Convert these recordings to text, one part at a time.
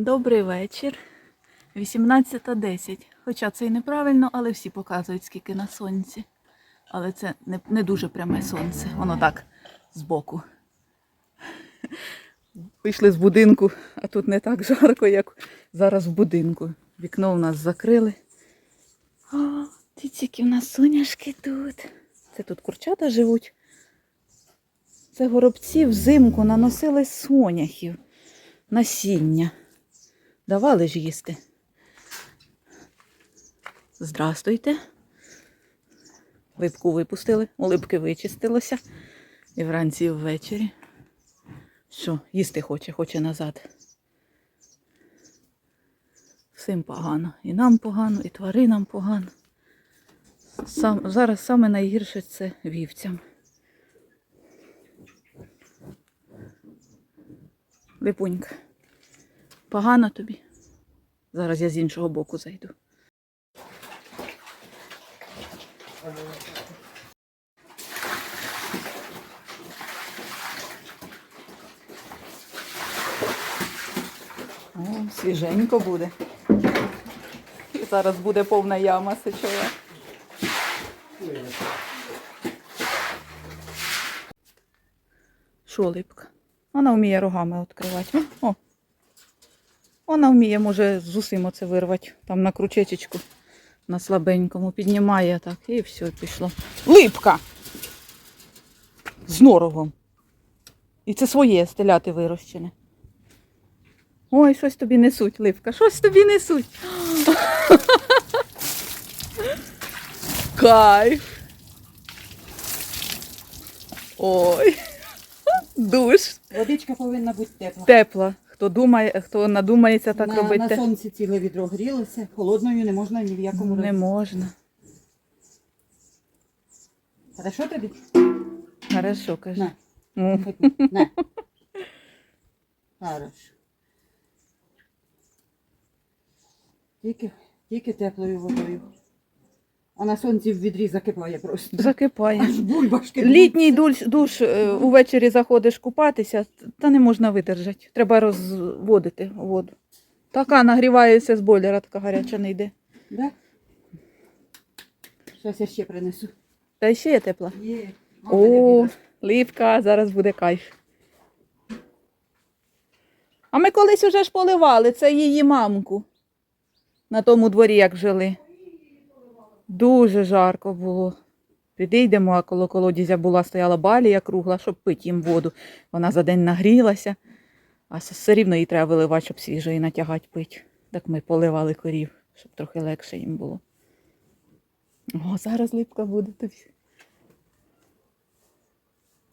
Добрий вечір. 18.10. Хоча це і неправильно, але всі показують, скільки на сонці. Але це не, не дуже пряме сонце. Воно так збоку. Вийшли з будинку, а тут не так жарко, як зараз в будинку. Вікно у нас закрили. О, які в нас соняшки тут. Це тут курчата живуть. Це горобці взимку наносили соняхів, насіння. Давали ж їсти. Здрастуйте. Липку випустили, улипки вичистилося. І вранці, і ввечері. Що, їсти хоче, хоче назад. Всім погано. І нам погано, і тваринам погано. Сам, зараз саме найгірше це вівцям. Липунька, погано тобі. Зараз я з іншого боку зайду. О, свіженько буде. І зараз буде повна яма сечова. Що липка? Вона вміє рогами відкривати. О! Вона вміє, може, з усім оце вирвати. Там на кручечечку, на слабенькому. Піднімає так і все, пішло. Липка! З норовом. І це своє стеляти вирощене. Ой, щось тобі несуть, Липка, щось тобі несуть. Кайф. Ой. Душ. Водичка повинна бути тепла. Тепла. Хто думає, хто надумається так на, робити, на сонці ціле відро грілося, холодною не можна ні в якому не разі. можна. Хорошо тобі? Хорошо, каже. На, М. на. Хорошо. Тільки, тільки теплою водою. А на сонці в відрі закипає просто. Закипає. Аж бульбашки. Літній душ, душ е, увечері заходиш купатися, та не можна видержати. Треба розводити воду. Така нагрівається з бойлера, така гаряча не йде. Да? Щас я ще принесу. Та ще є тепла. Є. О, липка, зараз буде кайф. А ми колись уже ж поливали, це її мамку. На тому дворі, як жили. Дуже жарко було. Підійдемо, а коло колодязя була, стояла балія кругла, щоб пити їм воду. Вона за день нагрілася, а все рівно їй треба виливати, щоб свіжої натягати пити. Так ми поливали корів, щоб трохи легше їм було. О, зараз липка буде тобі.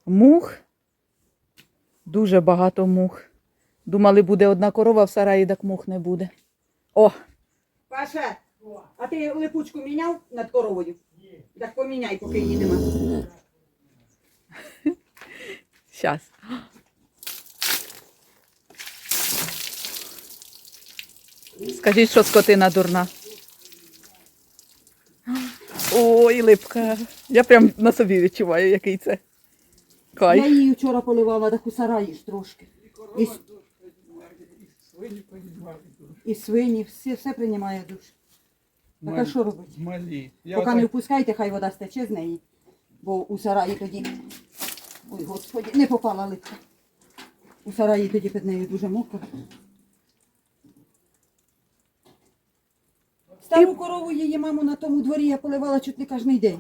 Мух. Дуже багато мух. Думали, буде одна корова в сараї, так мух не буде. О, Паша, а ти липучку міняв над коровою? Ні. Так поміняй, поки її нема. щас. Скажіть, що скотина дурна. Ой, липка. Я прям на собі відчуваю, який це. Я її вчора поливала, так у сараї ж трошки. І, і свині, все, все приймає душ. Так а що робити? Малі. Я Поки не впускайте, хай вода стече з неї, бо у сараї тоді. Ой, господі, не попала липка. У сараї тоді під нею дуже мокро. Стару корову її маму на тому дворі я поливала чуть не кожен день.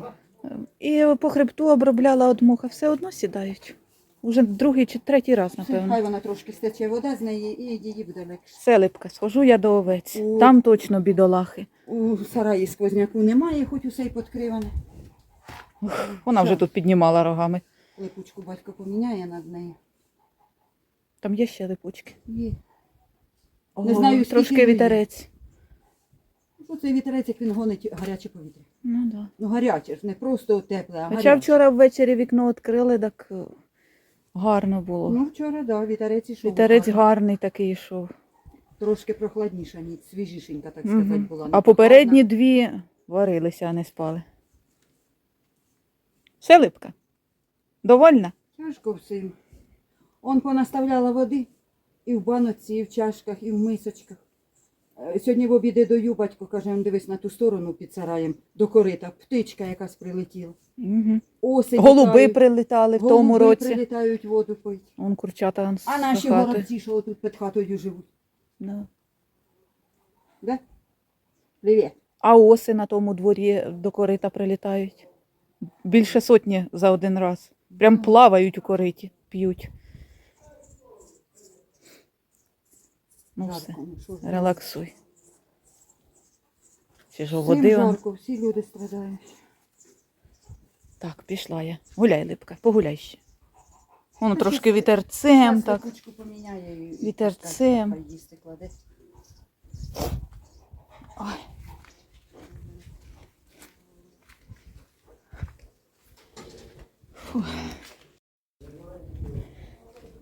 І по хребту обробляла од муха. Все одно сідають. Уже другий чи третій раз, напевно. Хай вона трошки стече вода з неї і її буде легше. Селипка, схожу я до овець. О. Там точно бідолахи. У сараї сквозняку немає, хоч усе й підкриване. Вона вже Що? тут піднімала рогами. Липучку батько поміняє над нею. Там є ще липучки. Є. О, Не знаю, трошки вітерець. Ну, цей вітерець, як він гонить гаряче повітря. Ну, да. Ну гаряче ж, не просто тепле, а Хоча вчора ввечері вікно відкрили, так е, гарно було. Ну, вчора, да, вітерець ішов. Вітерець гарний такий йшов. Трошки прохладніша, ніч, свіжішенька, так Мгм. сказати, була. Не А попередні дві варилися, а не спали. Все липка. Довольна? Тяжко всім. Он понаставляла води, і в баноці, і в чашках, і в мисочках. Е, Сьогодні в обіди даю, батько каже, дивись на ту сторону під сараєм, до корита, птичка якась прилетіла. Угу. Оси Голуби літають, прилітали в голуби тому році. прилітають воду пить. Вон курчата он А наші хати. горобці, що отут під хатою живуть. Да. Да? Привіт. А оси на тому дворі до корита прилітають. Більше сотні за один раз. Прям плавають у кориті, п'ють. Ну все, Жарко, ну, релаксуй. Чи ж води? жарко, всі люди страдають. Так, пішла я. Гуляй, липка, погуляй ще. Воно трошки вітерцем, так. липучку поміняє і- Вітерцем. Хай їсти кладе. Ой. Фух.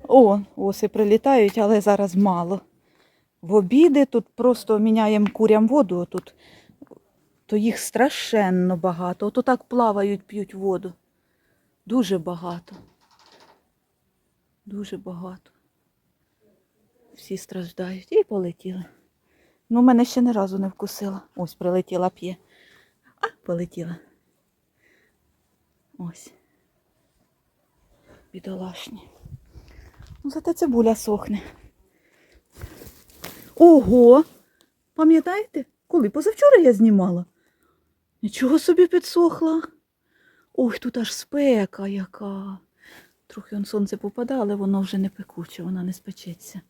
О, оси прилітають, але зараз мало. В обіди тут просто міняємо курям воду, тут, то їх страшенно багато. Ото так плавають, п'ють воду. Дуже багато. Дуже багато. Всі страждають і полетіли. Ну, мене ще ні разу не вкусила. Ось прилетіла п'є. А, полетіла. Ось. Бідолашні. Ну, зате цибуля сохне. Ого! Пам'ятаєте? Коли? Позавчора я знімала. Нічого собі підсохла. Ой, тут аж спека яка. Трохи он сонце попадає, але воно вже не пекуче, вона не спечеться.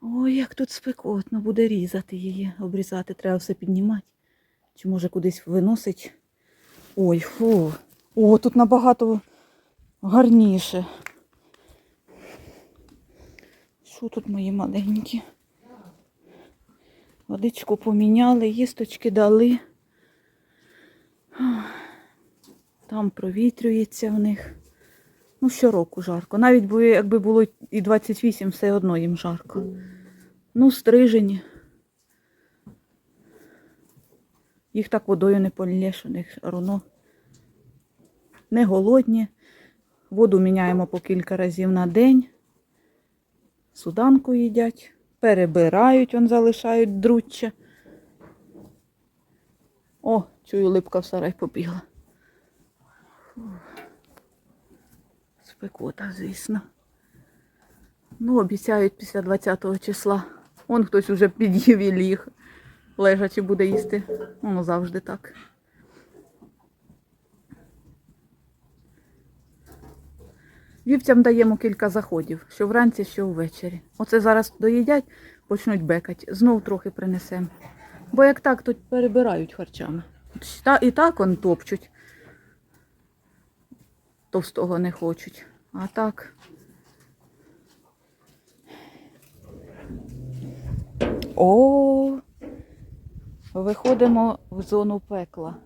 Ой, як тут спекотно, буде різати її, обрізати, треба все піднімати. Чи може кудись виносить. Ой, фу. О, тут набагато гарніше. Що тут мої маленькі? Водичку поміняли, їсточки дали. Там провітрюється в них. Ну, щороку жарко. Навіть якби було і 28, все одно їм жарко. Ну, стрижені. Їх так водою не полєш, у них руно. Не голодні. Воду міняємо по кілька разів на день. Суданку їдять, перебирають, он залишають друччя. О, чую, липка в сарай побігла. Спекота, звісно. Ну, обіцяють після 20-го числа. Он хтось уже під'їв і ліг. Лежачи буде їсти. Воно завжди так. Вівцям даємо кілька заходів, що вранці, що ввечері. Оце зараз доїдять, почнуть бекать, знов трохи принесемо. Бо як так, то перебирають харчами. І так он топчуть. Товстого не хочуть. А так. О, виходимо в зону пекла.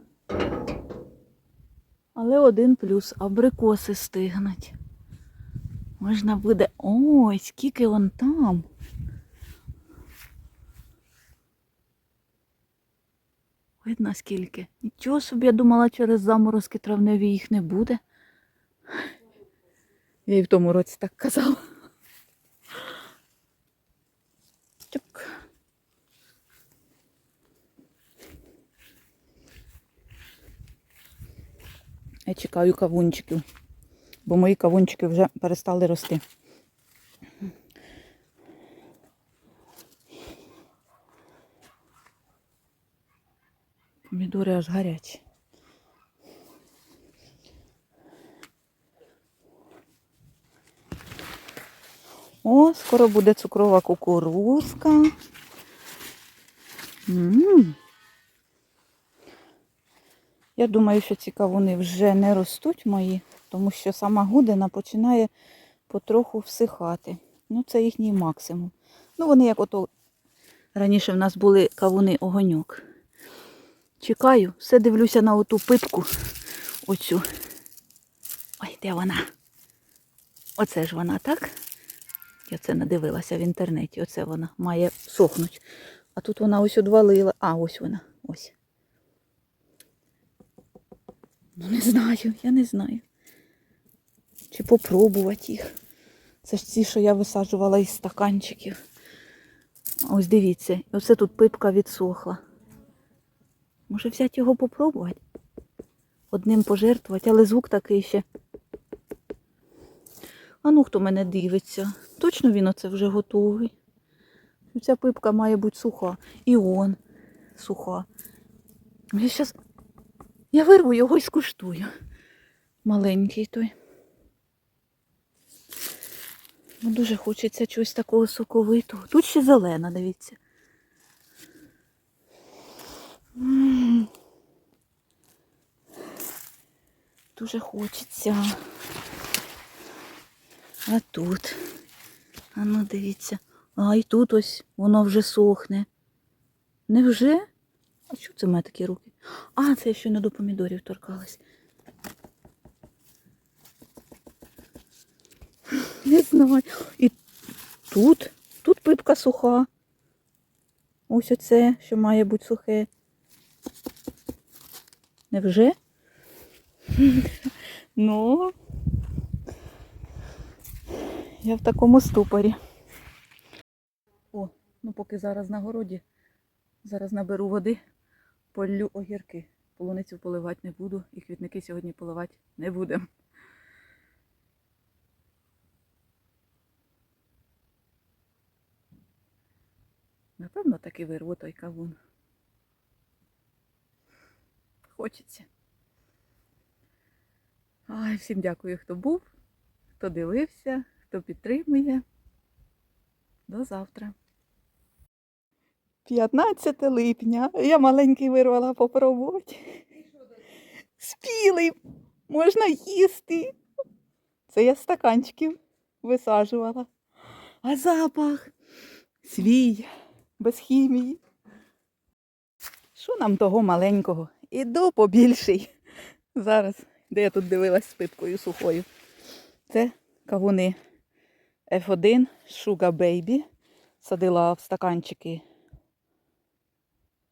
Але один плюс абрикоси стигнуть. Можна буде. Ой, скільки вон там. Видно скільки. Нічого собі, я думала, через заморозки травневі їх не буде. Я і в тому році так казала. Чук. Я чекаю кавунчиків, бо мої кавунчики вже перестали рости. Помідори аж гарячі. О, скоро буде цукрова кукурузка. Я думаю, що ці кавуни вже не ростуть мої, тому що сама гудина починає потроху всихати. Ну, це їхній максимум. Ну, вони як ото раніше в нас були кавуни огоньок. Чекаю, все дивлюся на оту пипку. Оцю. Ой, де вона? Оце ж вона, так? Я це надивилася в інтернеті. Оце вона має сохнути. А тут вона ось одвалила. А, ось вона. Ось. Ну, не знаю, я не знаю. Чи попробувати їх. Це ж ці, що я висаджувала із стаканчиків. Ось дивіться, оце тут пипка відсохла. Може взяти його попробувати? Одним пожертвувати, але звук такий ще. А ну хто мене дивиться? Точно він оце вже готовий. Ця пипка має бути суха. І он суха. Я щас... Я вирву його і скуштую. Маленький той. Ну, дуже хочеться чогось такого соковитого. Тут ще зелена, дивіться. Дуже хочеться. А тут. А ну дивіться. А і тут ось воно вже сохне. Невже? А що це мене такі руки? А, це я ще не до помідорів торкалась. Не знаю. І тут, тут пипка суха. Ось оце, що має бути сухе. Невже? Ну, я в такому ступорі. О, ну поки зараз на городі. Зараз наберу води, полю огірки. Полуницю поливати не буду і квітники сьогодні поливати не будемо. Напевно, таки вирву той кавун. Хочеться. Ай, всім дякую, хто був, хто дивився, хто підтримує. До завтра. 15 липня. Я маленький вирвала попробувати. Спілий, можна їсти. Це я стаканчиків висаджувала. А запах свій, без хімії. Що нам того маленького? Іду побільший. Зараз, де я тут дивилась з пипкою сухою. Це кавуни F1 Sugar Baby. Садила в стаканчики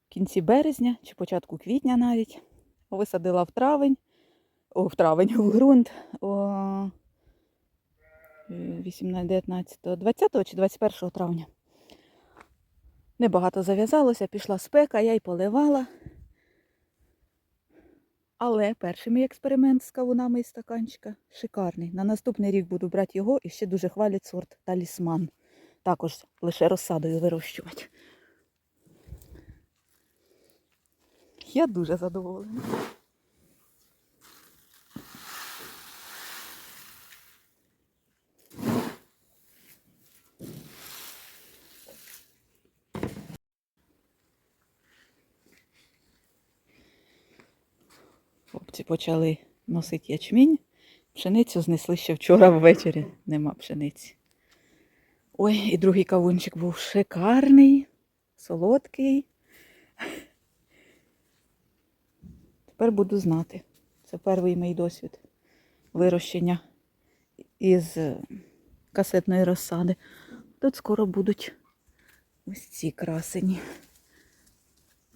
в кінці березня чи початку квітня навіть. Висадила в травень, о, в травень, в ґрунт о, 18, 19, 20 чи 21 травня. Небагато зав'язалося, пішла спека, я й поливала. Але перший мій експеримент з кавунами із стаканчика шикарний. На наступний рік буду брати його і ще дуже хвалять сорт талісман. Також лише розсадою вирощувати. Я дуже задоволена. Хлопці почали носити ячмінь. Пшеницю знесли ще вчора ввечері. Нема пшениці. Ой, і другий кавунчик був шикарний, солодкий. Тепер буду знати. Це перший мій досвід вирощення із е, касетної розсади. Тут скоро будуть ось ці красені.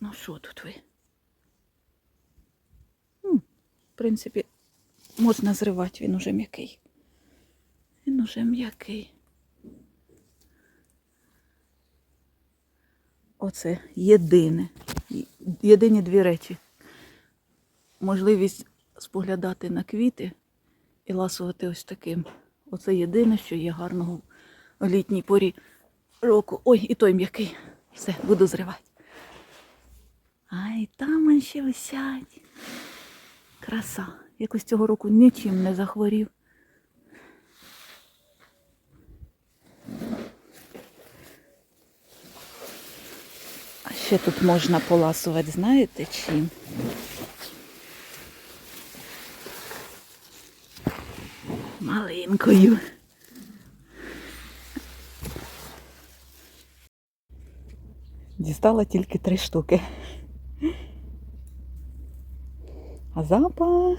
Ну що тут ви? М, В принципі, можна зривати, він уже м'який. Він уже м'який. Оце єдине. Єдині дві речі. Можливість споглядати на квіти і ласувати ось таким. Оце єдине, що є гарного в літній порі року. Ой, і той м'який. Все, буду зривати. Ай, там ще висять. Краса. Якось цього року нічим не захворів. А ще тут можна поласувати, знаєте чим? Малинкою. Дістала тільки три штуки. А запах